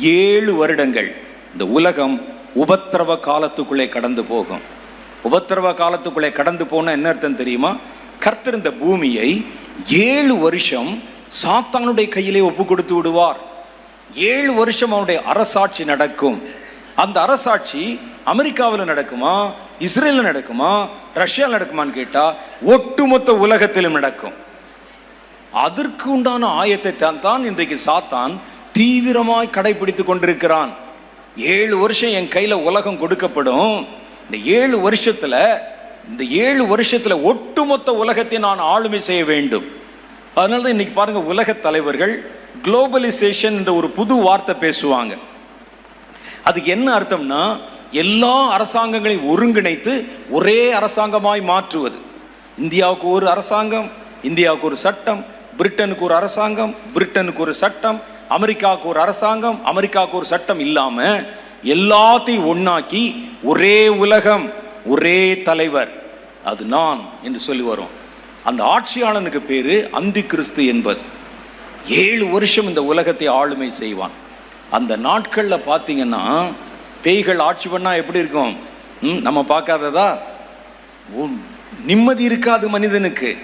ஏழு வருடங்கள் இந்த உலகம் உபத்திரவ காலத்துக்குள்ளே கடந்து போகும். உபத்திரவ காலத்துக்குள்ளே கடந்து போன என்ன அர்த்தம் தெரியுமா? கர்த்தர் இந்த பூமியை ஏழு வருஷம் சாத்தானுடைய கையிலே ஒப்பு கொடுத்து விடுவார். ஏழு வருஷம் அவனுடைய அரசாட்சி நடக்கும். அந்த அரசாட்சி அமெரிக்காவில் நடக்குமா? இஸ்ரேலில் நடக்குமா? ரஷ்யாவில் நடக்குமான்னு கேட்டால் ஒட்டுமொத்த உலகத்திலும் நடக்கும். அதற்கு உண்டான ஆயத்தை தான் தான் இன்றைக்கு சாத்தான் தீவிரமாய் கடைபிடித்து கொண்டிருக்கிறான். ஏழு வருஷம் என் கையில் உலகம் கொடுக்கப்படும். இந்த ஏழு வருஷத்தில் இந்த ஏழு வருஷத்தில் ஒட்டுமொத்த உலகத்தை நான் ஆளுமை செய்ய வேண்டும். அதனால தான் இன்னைக்கு பாருங்க உலக தலைவர்கள் குளோபலைசேஷன் என்ற ஒரு புது வார்த்தை பேசுவாங்க. அதுக்கு என்ன அர்த்தம்னா எல்லா அரசாங்கங்களையும் ஒருங்கிணைத்து ஒரே அரசாங்கமாய் மாற்றுவது. இந்தியாவுக்கு ஒரு அரசாங்கம் இந்தியாவுக்கு ஒரு சட்டம் பிரிட்டனுக்கு ஒரு அரசாங்கம் பிரிட்டனுக்கு ஒரு சட்டம் அமெரிக்காவுக்கு ஒரு அரசாங்கம் அமெரிக்காவுக்கு ஒரு சட்டம் இல்லாமல் எல்லாத்தையும் ஒன்னாக்கி ஒரே உலகம் ஒரே தலைவர். அது நான் என்று சொல்லி வரும். அந்த ஆட்சியாளனுக்கு பேரு அந்தி கிறிஸ்து என்பது. ஏழு வருஷம் இந்த உலகத்தை ஆளுமை செய்வான். அந்த நாட்களில் பார்த்தீங்கன்னா பேய்கள் ஆட்சி பண்ணா எப்படி இருக்கும்? ம், நம்ம பார்க்காததா? உம், நிம்மதி இருக்காது மனிதனுக்கு.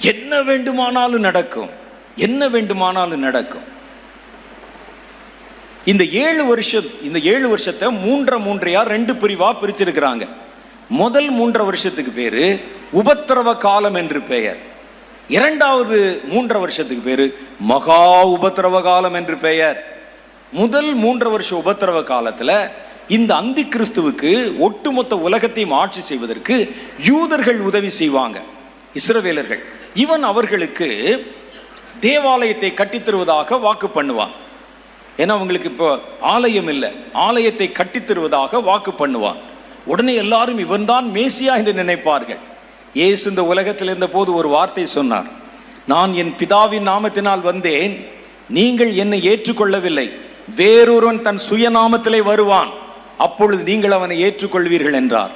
என்ன வேண்டுமானாலும் நடக்கும். என்ன வேண்டுமானாலும் நடக்கும். இந்த ஏழு வருஷம் இந்த ஏழு வருஷத்தை மூன்றரை மூன்றையா ரெண்டு பிரிவா பிரிச்சிருக்கிறாங்க. முதல் மூன்றரை வருஷத்துக்கு பேரு உபத்திரவ காலம் என்று பெயர். இரண்டாவது மூன்றரை வருஷத்துக்கு பேரு மகா உபத்திரவ காலம் என்று பெயர். முதல் மூன்றரை வருஷ உபத்திரவ காலத்துல இந்த அந்தி கிறிஸ்துவுக்கு ஒட்டுமொத்த உலகத்தையும் ஆட்சி செய்வதற்கு யூதர்கள் உதவி செய்வாங்க. இஸ்ரவேலர்கள். இவன் அவர்களுக்கு தேவாலயத்தை கட்டித் தருவதாக வாக்கு பண்ணுவான். ஏன்னா அவங்களுக்கு இப்போ ஆலயம் இல்லை. ஆலயத்தை கட்டித்தருவதாக வாக்கு பண்ணுவான். உடனே எல்லாரும் இவன்தான் மேசியா என்று நினைப்பார்கள். இயேசு இந்த உலகத்தில் இருந்தபோது ஒரு வார்த்தை சொன்னார். நான் என் பிதாவின் நாமத்தினால் வந்தேன். நீங்கள் என்னை ஏற்றுக்கொள்ளவில்லை. வேறொருவன் தன் சுயநாமத்திலே வருவான். அப்பொழுது நீங்கள் அவனை ஏற்றுக்கொள்வீர்கள் என்றார்.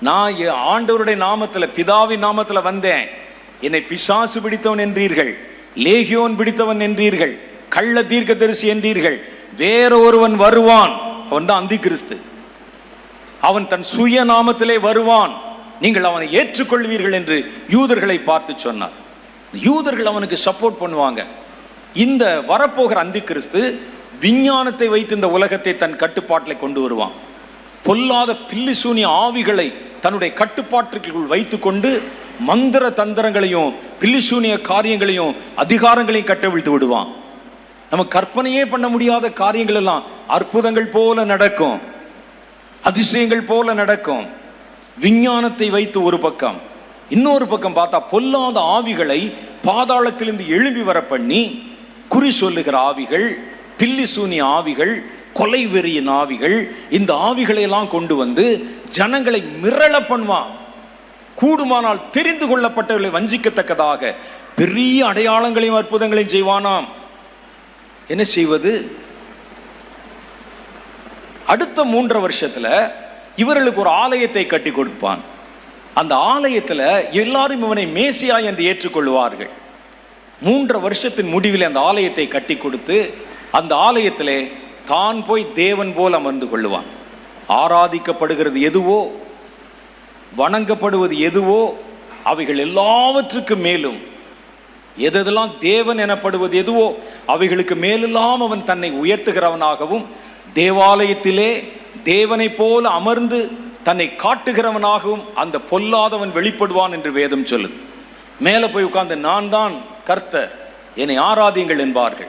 நான் ஆண்டவருடைய நாமத்தில் பிதாவின் நாமத்தில் வந்தேன். என்னை பிசாசு பிடித்தவன் என்றீர்கள் லேகியோன் பிடித்தவன் என்றீர்கள் கள்ள தீர்க்க தரிசி என்றீர்கள் வேற ஒருவன் வருவான். அவன் தான் அந்தி கிறிஸ்து அவன் தன் சுய நாமத்திலே வருவான். நீங்கள் அவனை ஏற்றுக்கொள்வீர்கள் என்று யூதர்களை பார்த்து சொன்னார். யூதர்கள் அவனுக்கு சப்போர்ட் பண்ணுவாங்க. இந்த வரப்போகிற அந்தி கிறிஸ்து விஞ்ஞானத்தை வைத்து இந்த உலகத்தை தன் கட்டுப்பாட்டில் கொண்டு வருவான். பொல்லாத பில்லி சூனிய ஆவிகளை தன்னுடைய கட்டுப்பாட்டுக்குள் வைத்துக்கொண்டு மந்திர தந்திரங்களையும் பில்லிசூனிய காரியங்களையும் அதிகாரங்களையும் கட்டவிழ்த்து விடுவான். நம்ம கற்பனையே பண்ண முடியாத காரியங்கள் எல்லாம் அற்புதங்கள் போல நடக்கும். அதிசயங்கள் போல நடக்கும். விஞ்ஞானத்தை வைத்து ஒரு பக்கம். இன்னொரு பக்கம் பார்த்தா பொல்லாத ஆவிகளை பாதாளத்திலிருந்து எழும்பி வர பண்ணி குறி சொல்லுகிற ஆவிகள் பில்லி சூனிய ஆவிகள் கொலை வெறியின் ஆவிகள் இந்த ஆவிகளை எல்லாம் கொண்டு வந்து ஜனங்களை மிரள பண்ணுவான். கூடுமானால் தெரிந்து கொள்ளப்பட்டவர்களை வஞ்சிக்கத்தக்கதாக பெரிய அடையாளங்களையும் அற்புதங்களையும் செய்வானாம். என்ன செய்வது? அடுத்த மூன்று வருஷத்துல இவர்களுக்கு ஒரு ஆலயத்தை கட்டி கொடுப்பான். அந்த ஆலயத்தில் எல்லாரும் இவனை மேசியா என்று ஏற்றுக்கொள்வார்கள். மூன்று வருஷத்தின் முடிவில் அந்த ஆலயத்தை கட்டி கொடுத்து அந்த ஆலயத்திலே தான் போய் தேவன் போல் அமர்ந்து கொள்ளுவான். ஆராதிக்கப்படுகிறது எதுவோ வணங்கப்படுவது எதுவோ அவைகள் எல்லாவற்றுக்கும் மேலும். எதெல்லாம் தேவன் எனப்படுவது எதுவோ அவைகளுக்கு மேலெல்லாம் அவன் தன்னை உயர்த்துகிறவனாகவும் தேவாலயத்திலே தேவனைப் போல அமர்ந்து தன்னை காட்டுகிறவனாகவும் அந்த பொல்லாதவன் வெளிப்படுவான் என்று வேதம் சொல்லுது. மேலே போய் உட்கார்ந்து நான் தான் கர்த்தர் என்னை ஆராதியுங்கள் என்பார்கள்.